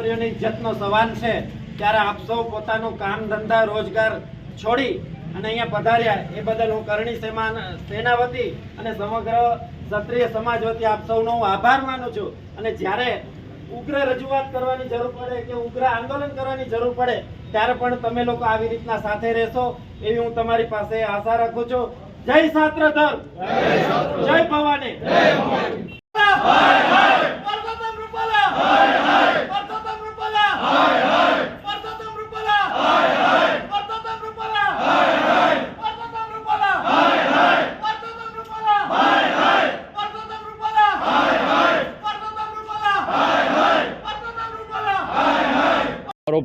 છોકરીઓની ઇજ્જતનો સવાલ છે ત્યારે આપ સૌ પોતાનું કામ ધંધા રોજગાર છોડી અને અહીંયા પધાર્યા. એ બદલ હું કરણી સેના વતી અને સમગ્ર ક્ષત્રિય સમાજ વતી આપ સૌનો હું આભાર માનું છું. અને જ્યારે ઉગ્ર રજૂઆત કરવાની જરૂર પડે કે ઉગ્ર આંદોલન કરવાની જરૂર પડે ત્યારે પણ તમે લોકો આવી રીતના સાથે રહેશો એવી હું તમારી પાસે આશા રાખું છું. જય સાત્રધર જય ભવાની!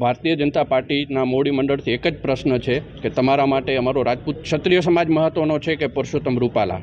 ભારતીય જનતા પાર્ટીના મોડી મંડળથી એક જ પ્રશ્ન છે કે તમારા માટે અમારો રાજપૂત ક્ષત્રિય સમાજ મહત્વનો છે કે પુરુષોત્તમ રૂપાલા?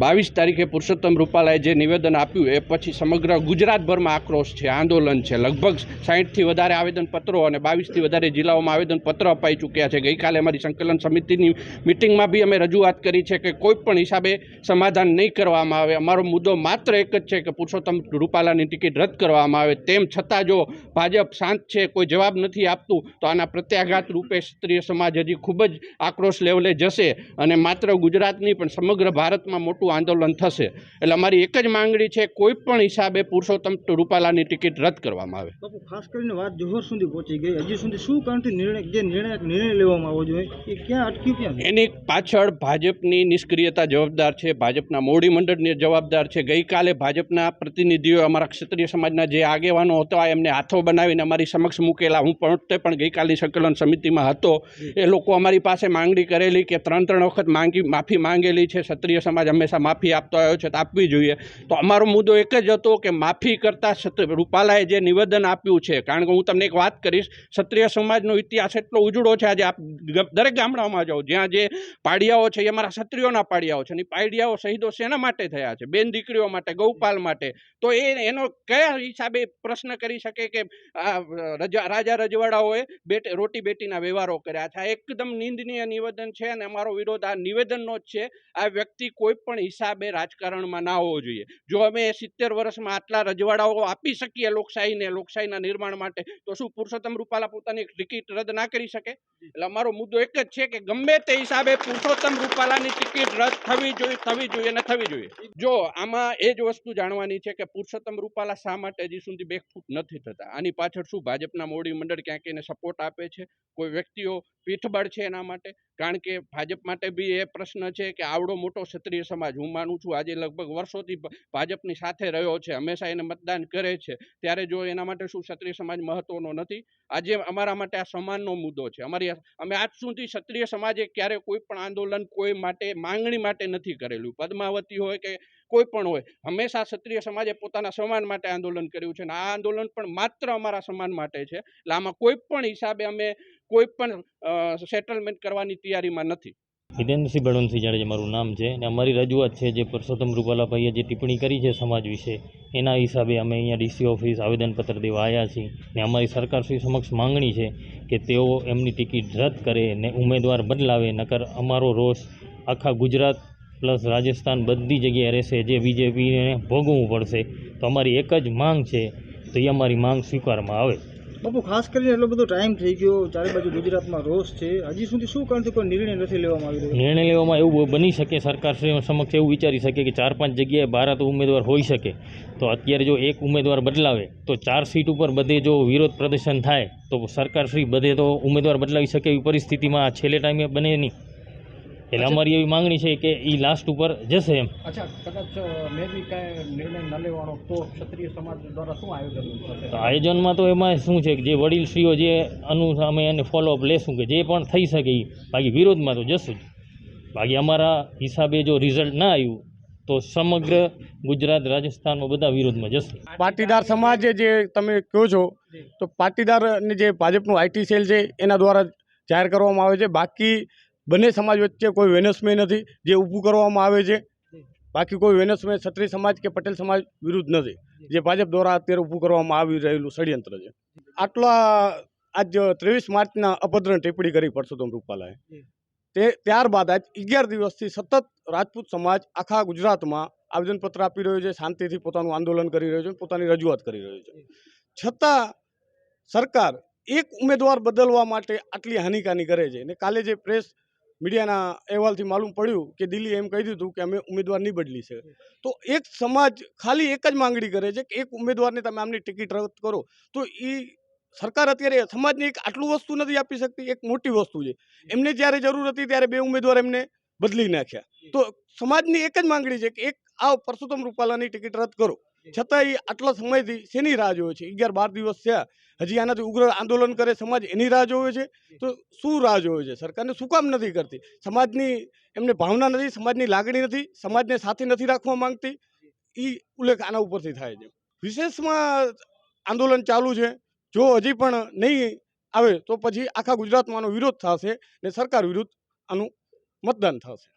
બાવીસ તારીખે પુરુષોત્તમ રૂપાલાએ જે નિવેદન આપ્યું એ પછી સમગ્ર ગુજરાતભરમાં આક્રોશ છે, આંદોલન છે. લગભગ સાહીઠથી વધારે આવેદનપત્રો અને બાવીસથી વધારે જિલ્લાઓમાં આવેદનપત્ર અપાઈ ચૂક્યા છે. ગઈકાલે અમારી સંકલન સમિતિની મિટિંગમાં બી અમે રજૂઆત કરી છે કે કોઈ પણ હિસાબે સમાધાન નહીં કરવામાં આવે. અમારો મુદ્દો માત્ર એક જ છે કે પુરુષોત્તમ રૂપાલાની ટિકિટ રદ કરવામાં આવે. તેમ છતાં જો ભાજપ શાંત છે, કોઈ જવાબ નથી આપતું, તો આના પ્રત્યાઘાત રૂપે ક્ષત્રિય સમાજ હજી ખૂબ જ આક્રોશ લેવલે જશે. અને માત્ર ગુજરાતની પણ સમગ્ર ભારતમાં મોટું આંદોલન થશે. એટલે અમારી એક જ માંગણી છે કોઈ પણ હિસાબે પુરુષોત્તમ રૂપાલાની ટિકિટ રદ કરવામાં આવે. બાપુ ખાસ કરીને વાત જોહર સુધી પહોંચી ગઈ. હજી સુધી શું કારણથી નિર્ણય જે નિર્ણાયક નિર્ણય લેવામાં આવવો જોઈએ એ ક્યાં અટક્યું ક્યાં? એની પાછળ ભાજપની નિષ્ક્રિયતા જવાબદાર છે ભાજપના મોડી મંડળની જવાબદાર છે. ગઈકાલે ભાજપના પ્રતિનિધિઓ અમારા ક્ષત્રિય સમાજના જે આગેવાનો હતા એમને હાથો બનાવીને અમારી સમક્ષ મૂકેલા. હું પોતે પણ ગઈકાલની સંકલન સમિતિમાં હતો. એ લોકો અમારી પાસે માંગણી કરેલી કે ત્રણ ત્રણ વખત માંગી માફી માંગેલી છે. ક્ષત્રિય સમાજ હંમેશા માફી આપતો આવ્યો છે તો આપવી જોઈએ. તો અમારો મુદ્દો એક જ હતો કે માફી કરતાં રૂપાલાએ જે નિવેદન આપ્યું છે, કારણ કે હું તમને એક વાત કરીશ, ક્ષત્રિય સમાજનો ઇતિહાસ એટલો ઉજળો છે, આજે આપ દરેક ગામડાઓમાં જાઓ, જ્યાં જે પાડિયાઓ છે, એ અમારા ક્ષત્રિયોના પાડિયાઓ છે, અને પાડિયાઓ શહીદો શેના માટે થયા છે? બેન દીકરીઓ માટે, ગૌપાલ માટે? તો એ, એનો કયા હિસાબે પ્રશ્ન કરી શકે કે રજા, રાજા રજવાડાઓએ બેટ, રોટી બેટીના વ્યવહારો કર્યા છે? આ એકદમ નિંદનીય નિવેદન છે, અને અમારો વિરોધ આ નિવેદનનો જ છે. આ વ્યક્તિ કોઈ પણ હિસાબે રાજકારણમાં ના હોવો જોઈએ. જો અમે સિત્તેર વર્ષમાં આટલા રજવાડાઓ આપી શકીએ લોકશાહીને, લોકશાહીના નિર્માણ માટે, તો શું પુરુષોત્તમ રૂપાલા પોતાની ટિકિટ રદ ના કરી શકે? એટલે અમારો મુદ્દો એક જ છે કે ગમે તે હિસાબે પુરુષોત્તમ રૂપાલાની ટિકિટ રદ થવી જોઈએ થવી જોઈએ અને થવી જોઈએ. જો આમાં એ જ વસ્તુ જાણવાની છે કે પુરુષોત્તમ રૂપાલા શા માટે હજી સુધી બેકફૂટ નથી થતા? આની પાછળ શું ભાજપના મોવડી મંડળ ક્યાંક એને સપોર્ટ આપે છે? કોઈ વ્યક્તિઓ પીઠબળ છે એના માટે. કારણ કે ભાજપ માટે બી એ પ્રશ્ન છે કે આવડો મોટો ક્ષત્રિય સમાજ, હું માનું છું આજે લગભગ વર્ષોથી ભાજપની સાથે રહ્યો છે, હંમેશા એને મતદાન કરે છે. ત્યારે જો એના માટે શું ક્ષત્રિય સમાજ મહત્વનો નથી? આજે અમારા માટે આ સમાનનો મુદ્દો છે. અમારી અમે આજ સુધી ક્ષત્રિય સમાજે ક્યારે કોઈ પણ આંદોલન કોઈ માટે, માંગણી માટે નથી કરેલું. પદ્માવતી હોય કે કોઈ પણ હોય, હંમેશા ક્ષત્રિય સમાજે પોતાના સમાન માટે આંદોલન કર્યું છે. અને આ આંદોલન પણ માત્ર અમારા સમાન માટે છે. એટલે આમાં કોઈ પણ હિસાબે અમે કોઈ પણ સેટલમેન્ટ કરવાની તૈયારીમાં નથી. હિતેન્દ્રસિંહ બળવંતસિંહ જાડેજા મારું નામ છે અને અમારી રજૂઆત છે જે પુરુષોત્તમ રૂપાલાભાઈએ જે ટિપ્પણી કરી છે સમાજ વિશે, એના હિસાબે અમે અહીંયા ડીસી ઓફિસ આવેદનપત્ર દેવા આવ્યા છીએ ને અમારી સરકારશ્રી સમક્ષ માંગણી છે કે તેઓ એમની ટિકિટ રદ કરે ને ઉમેદવાર બદલાવે, નકર અમારો રોષ આખા ગુજરાત પ્લસ રાજસ્થાન બધી જગ્યાએ રહેશે, જે બીજેપીને ભોગવવું પડશે. તો અમારી એક જ માંગ છે, તો એ અમારી માંગ સ્વીકારવામાં આવે. બાપુ, ખાસ કરીને એટલો બધો ટાઈમ થઈ ગયો, ચારે બાજુ ગુજરાતમાં રોષ છે. હજી સુધી શું કારણથી કોઈ નિર્ણય નથી લેવામાં આવી નિર્ણય લેવામાં એવું બની શકે, સરકાર સમક્ષ એવું વિચારી શકે કે ચાર પાંચ જગ્યાએ ભારત ઉમેદવાર હોઈ શકે. તો અત્યારે જો એક ઉમેદવાર બદલાવે, તો ચાર સીટ ઉપર બધે જો વિરોધ પ્રદર્શન થાય, તો સરકારશ્રી બધે તો ઉમેદવાર બદલાવી શકે એવી પરિસ્થિતિમાં છેલ્લે ટાઈમે બને નહીં. એટલે અમારી એવી માંગણી છે કે એ લાસ્ટ ઉપર જશે એમ. અચ્છા કદાચ મે બી કાંઈ નિર્ણય ન લેવાનો તો ક્ષત્રિય સમાજ દ્વારા શું આયોજન થશે? તો આયોજનમાં તો એમાં શું છે કે જે વડીલશ્રીઓ જે અનુ અમે એને ફોલોઅપ લેશું કે જે પણ થઈ શકે એ બાકી વિરોધમાં તો જશું જ. બાકી અમારા હિસાબે જો રિઝલ્ટ ના આવ્યું તો સમગ્ર ગુજરાત રાજસ્થાનમાં બધા વિરોધમાં જશે. પાટીદાર સમાજ જે તમે કહો છો તો પાટીદારની જે ભાજપનું આઈટી સેલ છે એના દ્વારા જાહેર કરવામાં આવે છે. બાકી બંને સમાજ વચ્ચે કોઈ વેનસમય નથી જે ઊભું કરવામાં આવે છે. બાકી કોઈ વેનસમય ક્ષત્રિય સમાજ કે પટેલ સમાજ વિરુદ્ધ નથી. જે. ભાજપ દ્વારા અત્યારે ઊભું કરવામાં આવી રહેલું ષડયંત્ર છે. આટલા આજ ત્રેવીસ માર્ચના અભદ્ર ટિપ્પણી કરી પરસોત્તમ રૂપાલાએ. તે ત્યારબાદ આજ અગિયાર દિવસથી સતત રાજપૂત સમાજ આખા ગુજરાતમાં આવેદનપત્ર આપી રહ્યો છે શાંતિથી પોતાનું આંદોલન કરી રહ્યો છે પોતાની રજૂઆત કરી રહ્યો છે. છતાં સરકાર એક ઉમેદવાર બદલવા માટે આટલી હાનિકાની કરે છે. ને કાલે જે પ્રેસ મીડિયાના અહેવાલથી માલુમ પડ્યું કે દિલ્હી એમ કહી દીધું કે અમે ઉમેદવાર નહીં બદલી છે. તો એક સમાજ ખાલી એક જ માંગણી કરે છે કે એક ઉમેદવારને તમે આમની ટિકિટ રદ કરો. તો એ સરકાર અત્યારે સમાજને એક આટલું વસ્તુ નથી આપી શકતી એક મોટી વસ્તુ છે. એમને જ્યારે જરૂર હતી ત્યારે બે ઉમેદવાર એમને બદલી નાખ્યા. તો સમાજની એક જ માંગણી છે કે એક આ પરસોત્તમ રૂપાલાની ટિકિટ રદ કરો. છતાં એ આટલા સમયથી શેની રાહ જોવે છે? અગિયાર બાર દિવસ થયા હજી આનાથી ઉગ્ર આંદોલન કરે સમાજ એની રાહ જોવે છે? તો શું રાહ જોવે છે? સરકારને શું કામ નથી કરતી? સમાજની એમને ભાવના નથી સમાજની લાગણી નથી સમાજને સાથે નથી રાખવા માંગતી? એ ઉલ્લેખ આના ઉપરથી થાય છે. વિશેષમાં આંદોલન ચાલુ છે. જો હજી પણ નહીં આવે તો પછી આખા ગુજરાતમાં આનો વિરોધ થશે ને સરકાર વિરુદ્ધ આનું મતદાન થશે.